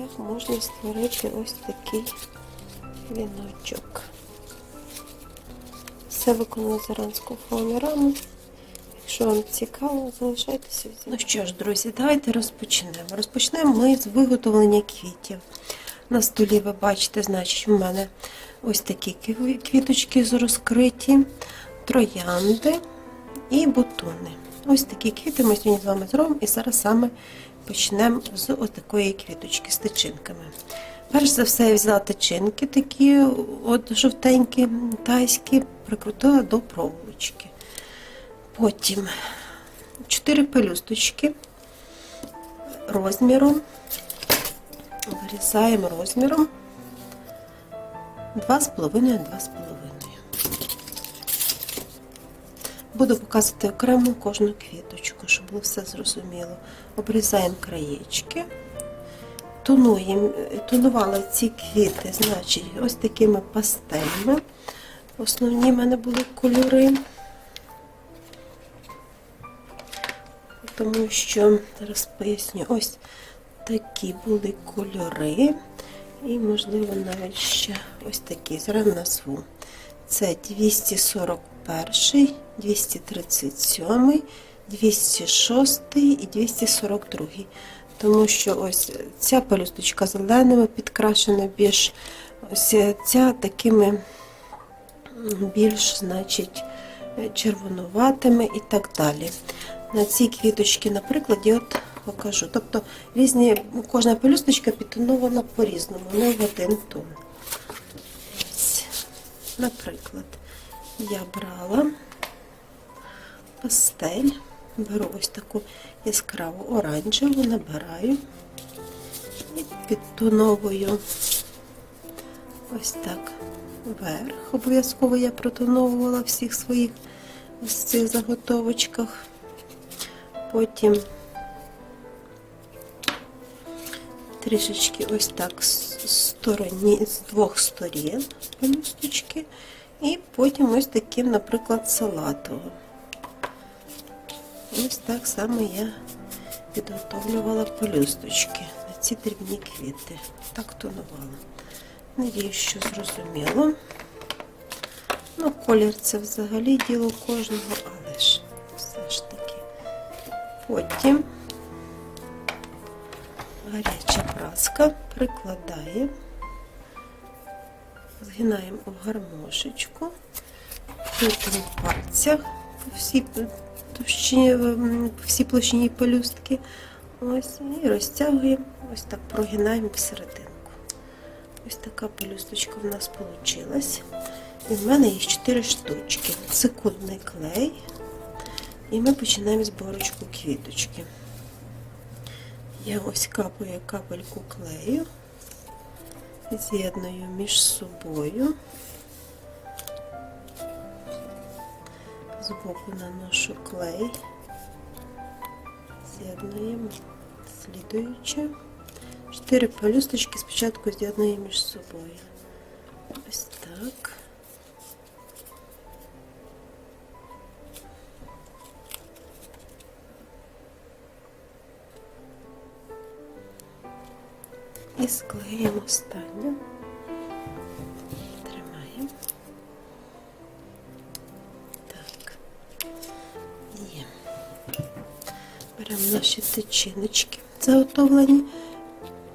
як можна створити ось такий віночок. Все виконано з іранського фоаміраму. Якщо вам цікаво, залишайтеся. Ну що ж, друзі, давайте розпочнемо. Розпочнемо ми з виготовлення квітів. На столі ви бачите, значить, у мене ось такі квіточки з розкриті, троянди і бутони. Ось такі квіти ми сьогодні з вами зробимо і зараз саме почнемо з отакої квіточки з тичинками. Перш за все, я взяла тичинки такі, от жовтенькі, тайські, прикрутила до проволочки. Потім 4 пелюсточки розміром. Вирізаємо розміром 2,5 Буду показувати окремо кожну квіточку, щоб було все зрозуміло. Обрізаємо краєчки. Тонуємо, тонувала ці квіти, значить, ось такими пастелями. Основні в мене були кольори. Тому що, зараз поясню, ось такі були кольори. І, можливо, навіть ще ось такі. Зараз назву. Це 241, 237, 206 і 242. Тому що ось ця пелюсточка зеленими підкрашена більш ось ця такими більш, значить, червонуватими і так далі. На цій квіточці, наприклад, я от покажу. Тобто різні, кожна пелюсточка підтонована по-різному, не в один тон. Ось. Наприклад, я брала пастель, беру ось таку яскраву оранжеву, набираю і підтоновую ось так вверх. Обов'язково я протоновувала всіх своїх ось цих заготовочках. Потім трішечки ось так з стороні, з двох сторін пелюсточки. І потім ось таким, наприклад, салатовим. Ось так само я підготовлювала пелюсточки на ці дрібні квіти. Так тонувала. Надіюсь, що зрозуміло. Ну, колір це взагалі діло кожного, але ж все ж таки. Потім гаряча праска прикладаємо, згинаємо в гармошечку, крутимо в пальцях по всій товщині, по всій площині пелюстки. Ось, і розтягуємо, ось так прогинаємо всерединку. Ось така пелюсточка в нас вийшла. І в мене їх 4 штучки. Секундний клей. І ми починаємо зборочку квіточки. Я ось капаю капельку клею, з'єдную між собою, збоку наношу клей, з'єднуємо слідуючи. Чотири пелюсточки спочатку з'єднуємо між собою. Ось так. І склеїмо останню. Беремо наші тичиночки заготовлені,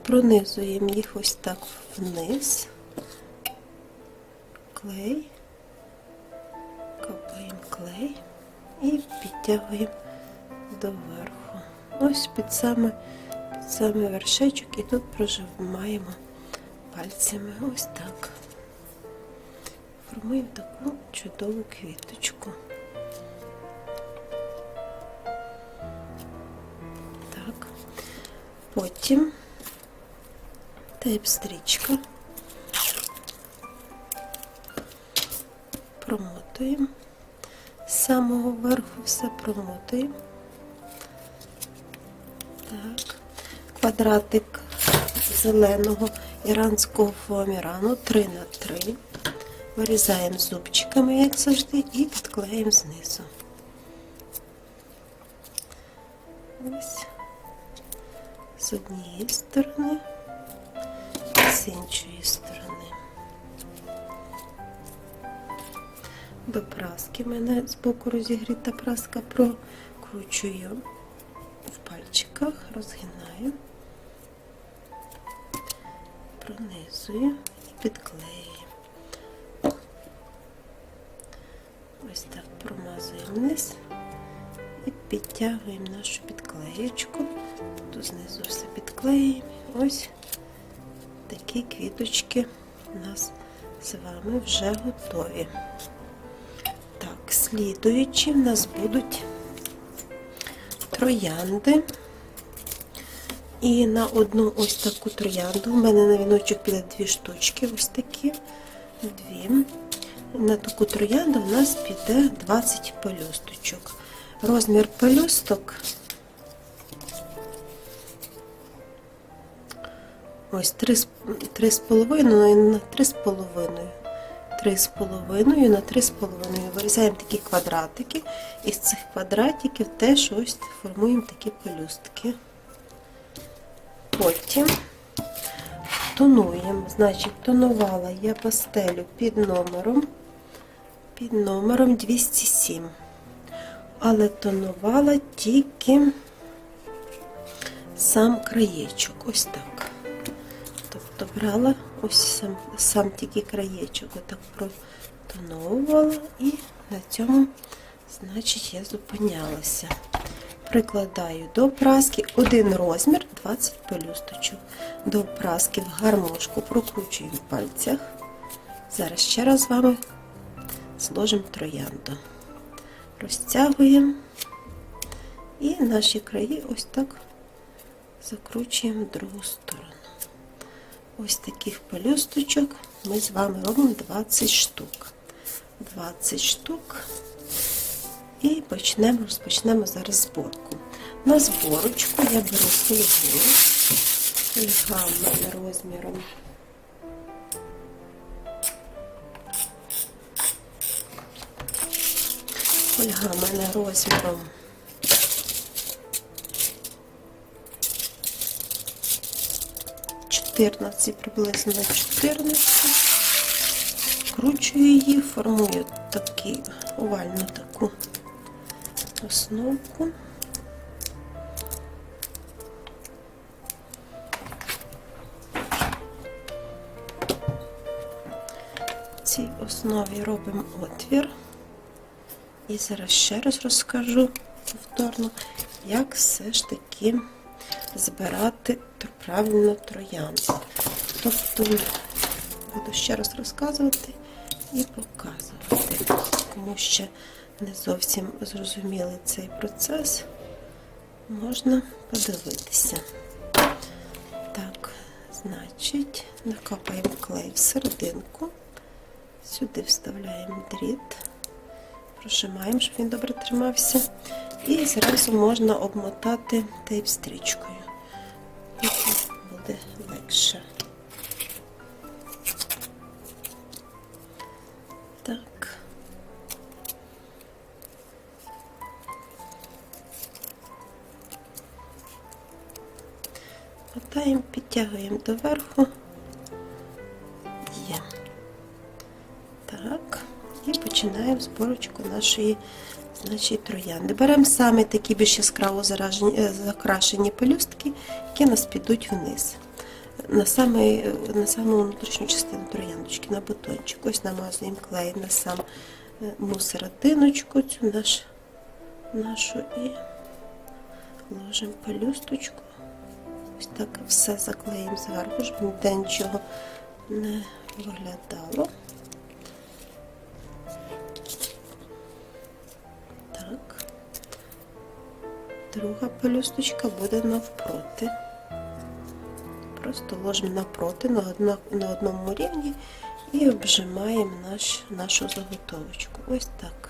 пронизуємо їх ось так вниз. Клей, капаємо клей і підтягуємо доверху. Ось під саме під саме вершечок і тут прожимаємо пальцями ось так. Формуємо таку чудову квіточку. Потім тейп-стрічка. Промотуємо. З самого верху все промотуємо. Так. Квадратик зеленого іранського фоамірану 3 на 3 Вирізаємо зубчиками, як завжди, і підклеїмо знизу. Ось з однієї сторони з іншої сторони. До праски в мене збоку розігріта праска прокручую в пальчиках, розгинаю, пронизую і підклеюю. Ось так промазуємо вниз і підтягуємо нашу підклеєчку. Знизу все підклеїмо. Ось такі квіточки у нас з вами вже готові. Так, слідуючі в нас будуть троянди. І на одну ось таку троянду, в мене на віночок піде дві штучки, ось такі, дві. На таку троянду в нас піде 20 пелюсточок. Розмір пелюсток ось 3,5 на 3,5. 3,5 на 3,5. Вирізаємо такі квадратики, і з цих квадратиків теж ось формуємо такі пелюстки. Потім тонуємо, значить, тонувала я пастелю під номером, під номером 207. Але тонувала тільки сам краєчок, ось так. Брала ось сам, сам тільки краєчок, отак протоновувала і на цьому, значить, я зупинялася. Прикладаю до праски один розмір 20 пелюсточок. До праски в гармошку прокручую в пальцях. Зараз ще раз з вами зложимо троянду. Розтягуємо і наші краї ось так закручуємо в другу сторону. Ось таких пелюсточок ми з вами робимо 20 штук. 20 штук. І почнемо, розпочнемо зараз зборку. На зборочку я беру фольгу, фольга в мене розміром. Фольга в мене розміром 14 приблизно на 14. Вкручую її, формую такі овальну таку основку. В цій основі робимо отвір. І зараз ще раз розкажу повторно, як все ж таки збирати правильно троянду. Тобто буду ще раз розказувати і показувати, кому ще не зовсім зрозумілий цей процес, можна подивитися. Так, значить, накапаємо клей в серединку, сюди вставляємо дріт, прожимаємо, щоб він добре тримався, і зразу можна обмотати тейп-стрічкою. Буде легше. Так. Мотаємо, підтягуємо доверху. Є. Так. І починаємо зборочку нашої значить, троянди. Беремо саме такі більш яскраво е, закрашені пелюстки, які нас підуть вниз. На саме, на саму внутрішню частину трояндочки, на бутончик. Ось намазуємо клей на сам е, серединочку цю наш, нашу і ложимо пелюсточку. Ось так все заклеїмо зверху, щоб ніде нічого не виглядало. Друга пелюсточка буде навпроти. Просто ложимо навпроти на, одно, на одному рівні і обжимаємо наш, нашу заготовочку. Ось так.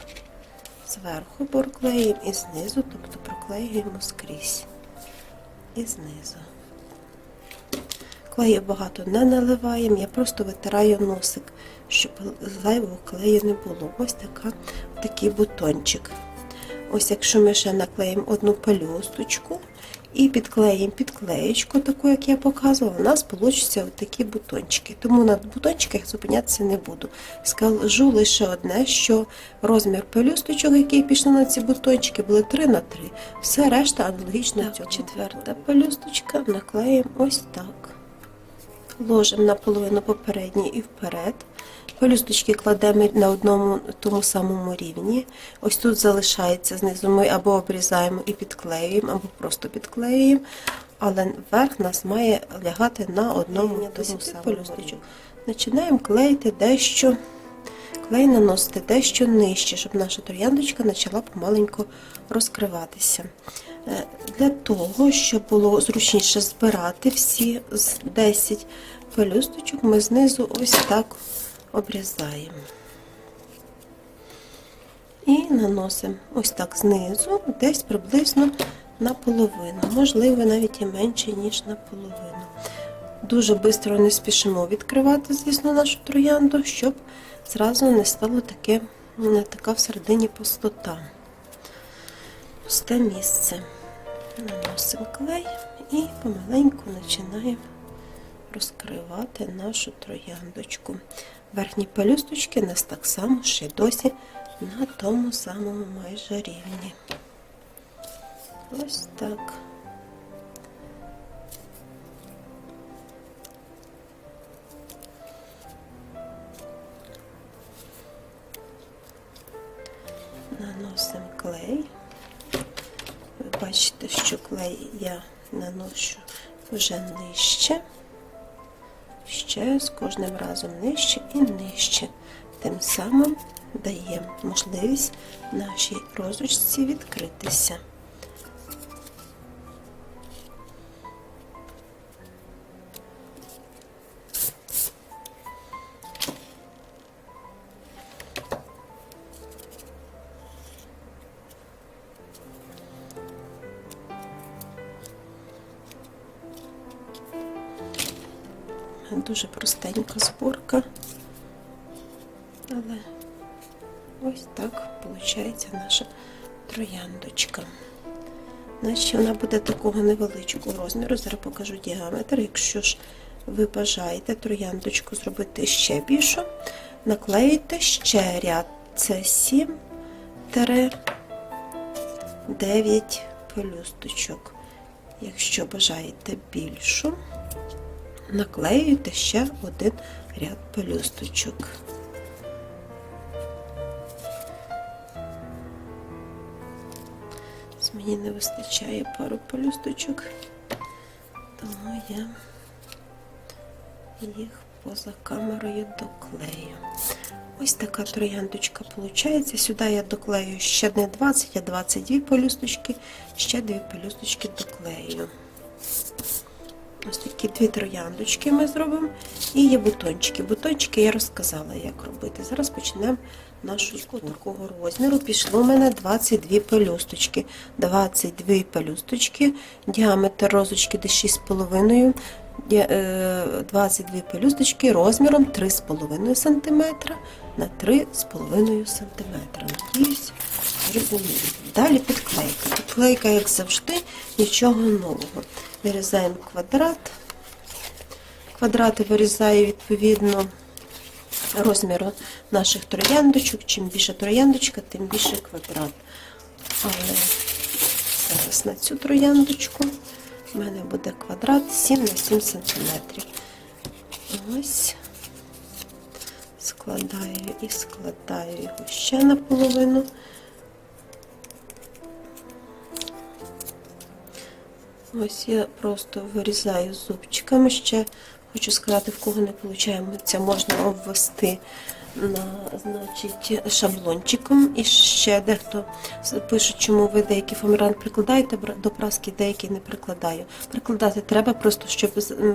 Зверху проклеїмо і знизу, тобто проклеюємо скрізь. І знизу. Клею багато не наливаємо, я просто витираю носик, щоб зайвого клею не було. Ось така, такий бутончик. Ось якщо ми ще наклеїмо одну пелюсточку і підклеїмо підклеєчку, таку, як я показувала, у нас вийдуть такі бутончики. Тому на бутончиках зупинятися не буду. Скажу лише одне, що розмір пелюсточок, які пішли на ці бутончики, були 3 на 3. Все решта аналогічно цього. Четверта пелюсточка наклеїмо ось так. Ложимо наполовину попередній і вперед. Пелюсточки кладемо на одному тому самому рівні. Ось тут залишається знизу. Ми або обрізаємо і підклеюємо, або просто підклеюємо. Але верх нас має лягати на одному тому самому пелюсточку. Починаємо клеїти дещо, клей наносити дещо нижче, щоб наша трояндочка почала помаленьку розкриватися. Е, Для того, щоб було зручніше збирати всі з 10 пелюсточок, ми знизу ось так обрізаємо. І наносимо ось так знизу, десь приблизно наполовину, можливо, навіть і менше, ніж наполовину. Дуже швидко не спішимо відкривати, звісно, нашу троянду, щоб зразу не стало таке, не така всередині пустота. Пусте місце. Наносимо клей і помаленьку починаємо розкривати нашу трояндочку. Верхні пелюсточки у нас так само ще досі на тому самому майже рівні. Ось так. Наносимо клей. Ви бачите, що клей я наношу вже нижче, ще з кожним разом нижче і нижче. Тим самим даємо можливість нашій розочці відкритися. Дуже простенька зборка, але ось так виходить наша трояндочка. Значить, вона буде такого невеличкого розміру. Зараз покажу діаметр. Якщо ж ви бажаєте трояндочку зробити ще більшу, наклеюйте ще ряд. Це 7 9 пелюсточок. Якщо бажаєте більшу, наклеюєте ще один ряд пелюсточок. Мені не вистачає пару пелюсточок, тому я їх поза камерою доклею. Ось така трояндочка виходить. Сюди я доклею ще не 20, а 22 пелюсточки, ще дві пелюсточки доклею. Ось такі дві трояндочки ми зробимо. І є бутончики. Бутончики я розказала, як робити. Зараз почнемо нашу такого розміру. Пішло у мене 22 пелюсточки. 22 пелюсточки, діаметр розочки десь 6,5 Е, 22 пелюсточки розміром 3,5 см на 3,5 см. Далі підклейка. Підклейка, як завжди, нічого нового. Вирізаємо квадрат. Квадрати вирізаю відповідно розміру наших трояндочок. Чим більше трояндочка, тим більше квадрат. Але зараз на цю трояндочку у мене буде квадрат 7 на 7 см. Ось складаю і складаю його ще наполовину. Ось я просто вирізаю зубчиками ще. Хочу сказати, в кого не виходить, можна обвести на, значить, шаблончиком. І ще дехто пише, чому ви деякі фоамірант прикладаєте до праски, деякі не прикладаю. Прикладати треба, просто щоб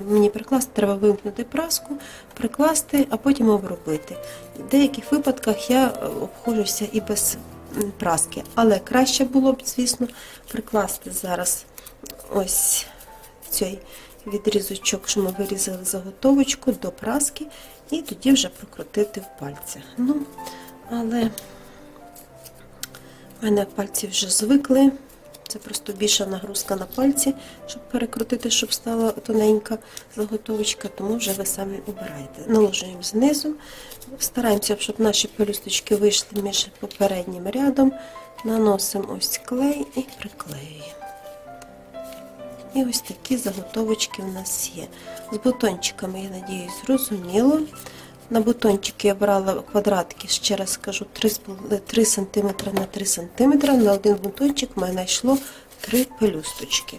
мені прикласти, треба вимкнути праску, прикласти, а потім обробити. В деяких випадках я е, обходжуся і без праски, але краще було б, звісно, прикласти зараз ось цей відрізочок, що ми вирізали заготовочку до праски, і тоді вже прокрутити в пальцях. Ну, але в мене пальці вже звикли Це просто більша нагрузка на пальці, щоб перекрутити, щоб стала тоненька заготовочка, тому вже ви самі обираєте. Наложуємо знизу, стараємося, щоб наші пелюсточки вийшли між попереднім рядом. Наносимо ось клей і приклеюємо. І ось такі заготовочки в нас є. З бутончиками, я надіюсь, зрозуміло. На бутончики я брала квадратки, ще раз скажу, 3, 3 см на 3 см. На один бутончик в мене йшло 3 пелюсточки.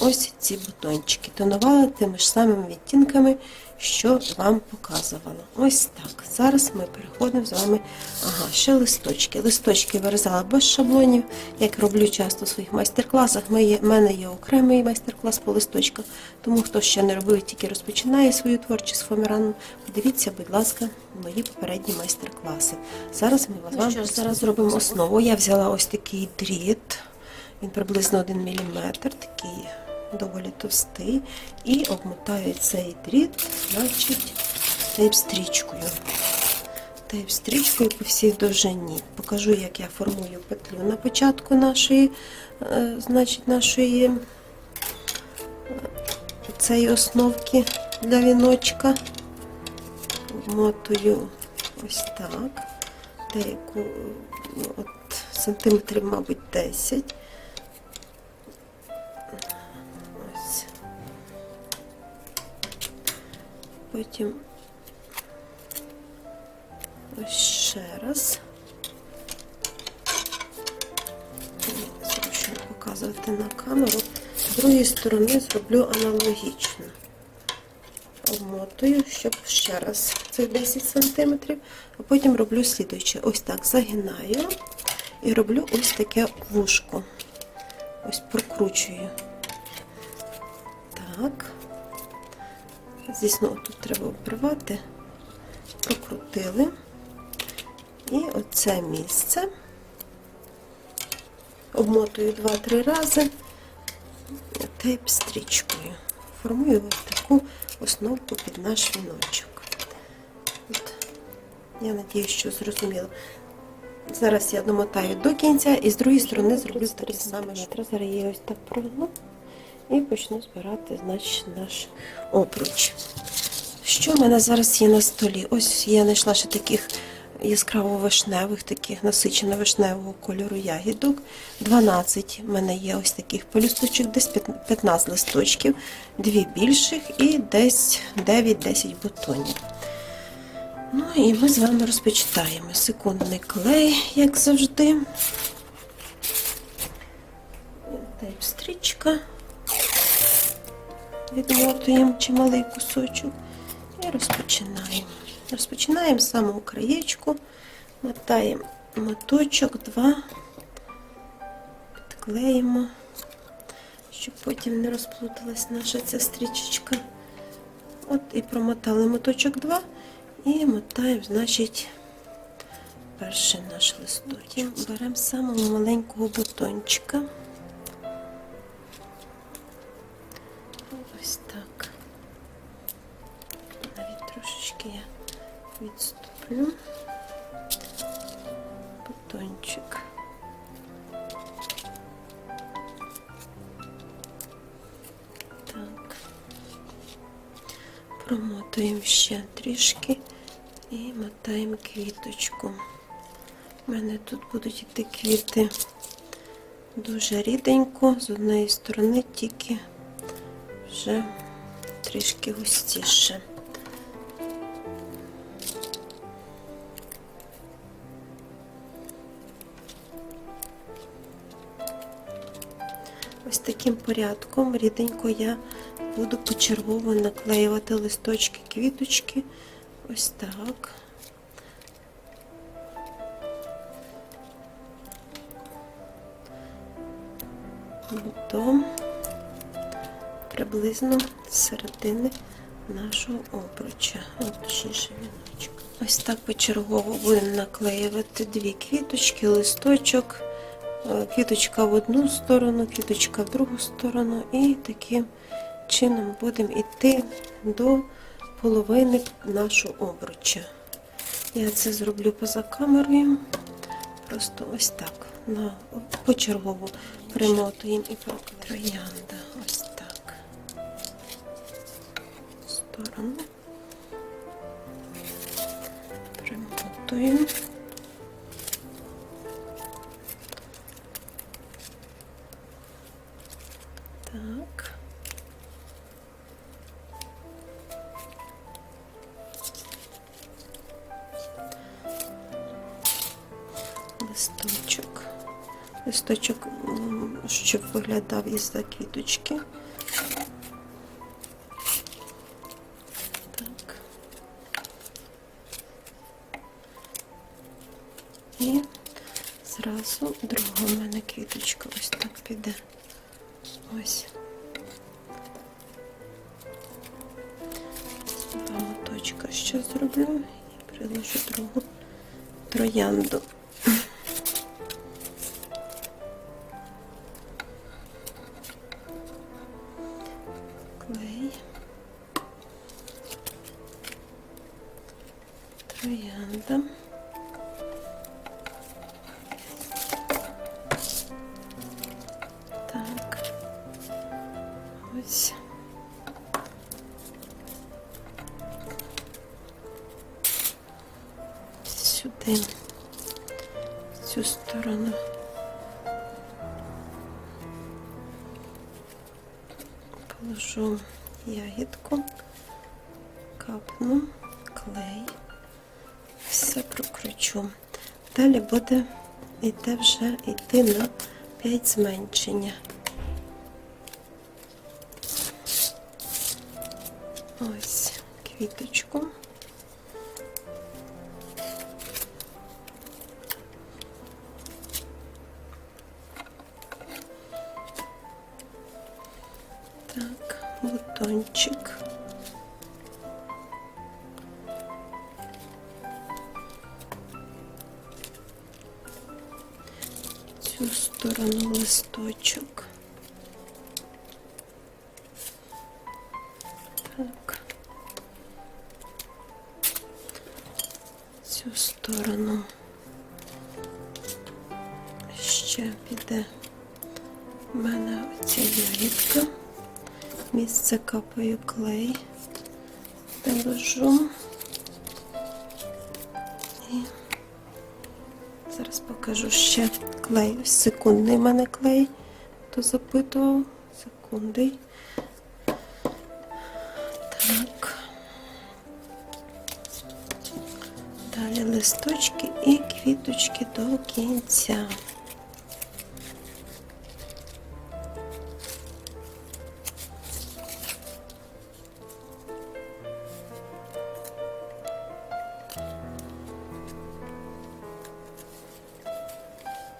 Ось ці бутончики. Тонувала тими ж самими відтінками, що вам показувала. Ось так. Зараз ми переходимо з вами. Ага, ще листочки. Листочки вирізала без шаблонів, як роблю часто в своїх майстер-класах. У мене є окремий майстер-клас по листочках, тому хто ще не робив, тільки розпочинає свою творчість з фоаміраном, подивіться, будь ласка, мої попередні майстер-класи. Зараз ми вас вам зараз зробимо основу. Я взяла ось такий дріт. Він приблизно 1 мм, такий доволі товстий. І обмотаю цей дріт, значить, тейп-стрічкою. Тейп-стрічкою по всій довжині. Покажу, як я формую петлю на початку нашої, е, значить, нашої е, цієї основки для віночка. Обмотую ось так. Деяку ну, от, сантиметрів, мабуть, 10. Потім ось ще раз. Зручно показувати на камеру. З другої сторони зроблю аналогічно. Обмотую, щоб ще раз це 10 см, а потім роблю слідуюче. Ось так загинаю і роблю ось таке вушко. Ось прокручую. Так. Звісно, тут треба обривати. Прокрутили. І оце місце обмотую 2-3 рази тейп-стрічкою. Формую ось таку основку під наш віночок. От. Я надіюсь, що зрозуміло. Зараз я домотаю до кінця і з другої сторони зроблю такі метри. Зараз я ось так прогну і почну збирати значить, наш обруч. Що в мене зараз є на столі? Ось я знайшла ще таких яскраво-вишневих, таких насичено-вишневого кольору ягідок. 12 в мене є ось таких пелюсточок, десь 15 листочків, дві більших і десь 9-10 бутонів. Ну і ми з вами розпочитаємо. Секундний клей, як завжди. Тейп-стрічка. Відмотуємо чималий кусочок і розпочинаємо. Розпочинаємо з самого краєчку, мотаємо моточок, два, підклеїмо, щоб потім не розплуталась наша ця стрічечка. От і промотали моточок 2 і мотаємо, значить, перший наш листочок. Беремо самого маленького бутончика. Трошечки я відступлю бутончик. Так. Промотуємо ще трішки і мотаємо квіточку. У мене тут будуть йти квіти дуже ріденько, з однієї сторони тільки вже трішки густіше. Ось таким порядком ріденько я буду почергово наклеювати листочки, квіточки. Ось так. До приблизно середини нашого обруча, точніше віночок. Ось так почергово будемо наклеювати дві квіточки, листочок. Е, Квіточка в одну сторону, квіточка в другу сторону, і таким чином будемо йти до половини нашого обруча. Я це зроблю поза камерою, просто ось так. На почергово примотуємо і. Троянда. Ось так. Сторону. Примотуємо. Листочок, щоб виглядав із-за квіточки. Так. І зразу друга в мене квіточка ось так піде. Ось. Два ще зроблю і приложу другу троянду. Положу ягідку, капну, клей, все прокручу. Далі буде йде вже йти на 5 зменшення. Ось квіточку. Так. Цю сторону ще піде в мене оця ягідка. Місце капаю клей, доложу. І зараз покажу ще клей. Ось секундний в мене клей. Хто запитував? Секундний. Листочки і квіточки до кінця.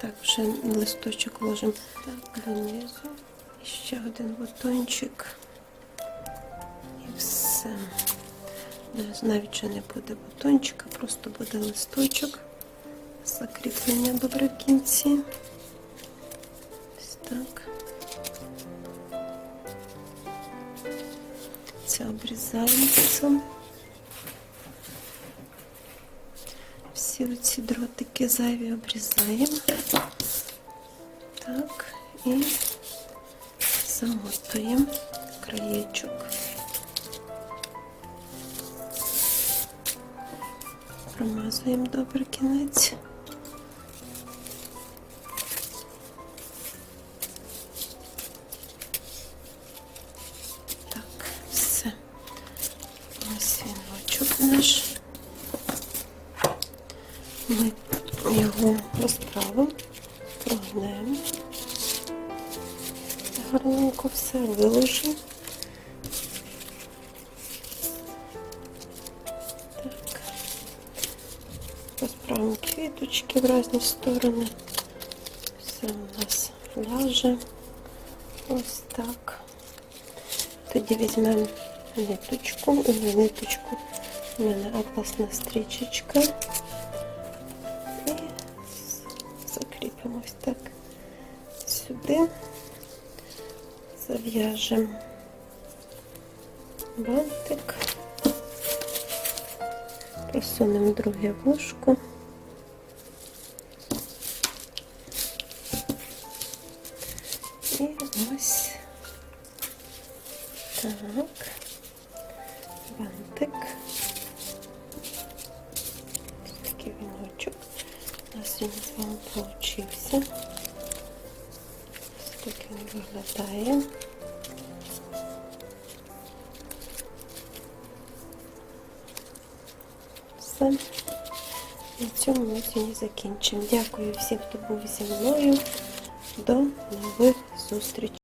Так, вже листочок ложимо так, донизу. І ще один бутончик. Навіть- вже не буде бутончика, просто буде листочок. Закріплення добре в кінці. Ось так. Це обрізається. Всі оці дротики зайві обрізаємо. Так, і замотуємо краєчок. Промазуємо добрий кінець. Квіточки в різні сторони. Все у нас ляже. Ось так. Тоді візьмемо ниточку, і на ниточку у мене атласна стрічечка. І закріпимо ось так сюди, зав'яжемо бантик, просунемо друге вушко. дякую всім, хто був зі мною. До нових зустрічей.